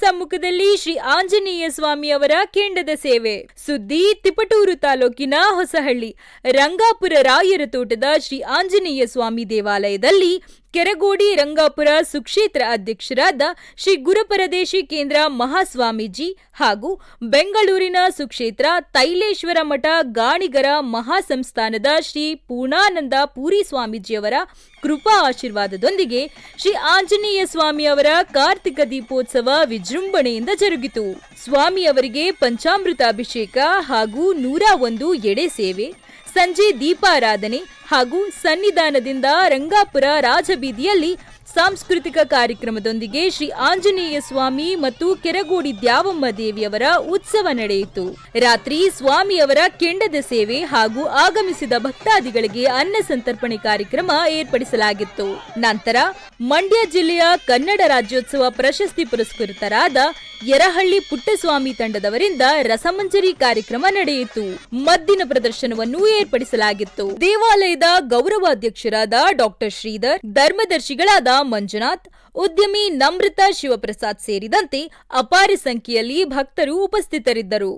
ಸಮ್ಮುಖದಲ್ಲಿ ಶ್ರೀ ಆಂಜನೇಯ ಸ್ವಾಮಿ ಅವರ ಕೆಂಡದ ಸೇವೆ. ಸುದ್ದಿ ತಿಪಟೂರು ತಾಲೂಕಿನ ಹೊಸಹಳ್ಳಿ. ರಂಗಾಪುರ ರಾಯರ ತೋಟದ ಶ್ರೀ ಆಂಜನೇಯ ಸ್ವಾಮಿ ದೇವಾಲಯದಲ್ಲಿ ಕೆರಗೋಡಿ ರಂಗಾಪುರ ಸುಕ್ಷೇತ್ರ ಅಧ್ಯಕ್ಷರಾದ ಶ್ರೀ ಗುರುಪರದೇಶಿ ಕೇಂದ್ರ ಮಹಾಸ್ವಾಮೀಜಿ ಹಾಗೂ ಬೆಂಗಳೂರಿನ ಸುಕ್ಷೇತ್ರ ತೈಲೇಶ್ವರ ಮಠ ಗಾಣಿಗರ ಮಹಾಸಂಸ್ಥಾನದ ಶ್ರೀ ಪೂರ್ಣಾನಂದ ಪೂರಿ ಸ್ವಾಮೀಜಿಯವರ ಕೃಪಾ ಆಶೀರ್ವಾದದೊಂದಿಗೆ ಶ್ರೀ ಆಂಜನೇಯ ಸ್ವಾಮಿಯವರ ಕಾರ್ತಿಕ ದೀಪೋತ್ಸವ ವಿಜೃಂಭಣೆಯಿಂದ ಜರುಗಿತು. ಸ್ವಾಮಿ ಅವರಿಗೆ ಪಂಚಾಮೃತ ಅಭಿಷೇಕ ಹಾಗೂ ನೂರ ಒಂದು ಎಡೆ ಸೇವೆ. ಸಂಜೆ ದೀಪಾರಾಧನೆ ಹಾಗೂ ಸನ್ನಿಧಾನದಿಂದ ರಂಗಾಪುರ ರಾಜಬೀದಿಯಲ್ಲಿ ಸಾಂಸ್ಕೃತಿಕ ಕಾರ್ಯಕ್ರಮದೊಂದಿಗೆ ಶ್ರೀ ಆಂಜನೇಯ ಸ್ವಾಮಿ ಮತ್ತು ಕೆರಗೋಡಿ ದ್ಯಾವಮ್ಮ ದೇವಿಯವರ ಉತ್ಸವ ನಡೆಯಿತು. ರಾತ್ರಿ ಸ್ವಾಮಿಯವರ ಕೆಂಡದ ಸೇವೆ ಹಾಗೂ ಆಗಮಿಸಿದ ಭಕ್ತಾದಿಗಳಿಗೆ ಅನ್ನ ಸಂತರ್ಪಣೆ ಕಾರ್ಯಕ್ರಮ ಏರ್ಪಡಿಸಲಾಗಿತ್ತು. ನಂತರ ಮಂಡ್ಯ ಜಿಲ್ಲೆಯ ಕನ್ನಡ ರಾಜ್ಯೋತ್ಸವ ಪ್ರಶಸ್ತಿ ಪುರಸ್ಕೃತರಾದ ಯರಹಳ್ಳಿ ಪುಟ್ಟಸ್ವಾಮಿ ತಂಡದವರಿಂದ ರಸಮಂಜರಿ ಕಾರ್ಯಕ್ರಮ ನಡೆಯಿತು. ಮದ್ದಿನ ಪ್ರದರ್ಶನವನ್ನು ಏರ್ಪಡಿಸಲಾಗಿತ್ತು. ದೇವಾಲಯದ ಗೌರವಾಧ್ಯಕ್ಷರಾದ ಡಾಕ್ಟರ್ ಶ್ರೀಧರ್, ಧರ್ಮದರ್ಶಿಗಳಾದ ಮಂಜುನಾಥ್, ಉದ್ಯಮಿ ನಮೃತ ಶಿವಪ್ರಸಾದ್ ಸೇರಿದಂತೆ ಅಪಾರ ಸಂಖ್ಯೆಯಲ್ಲಿ ಭಕ್ತರು ಉಪಸ್ಥಿತರಿದ್ದರು.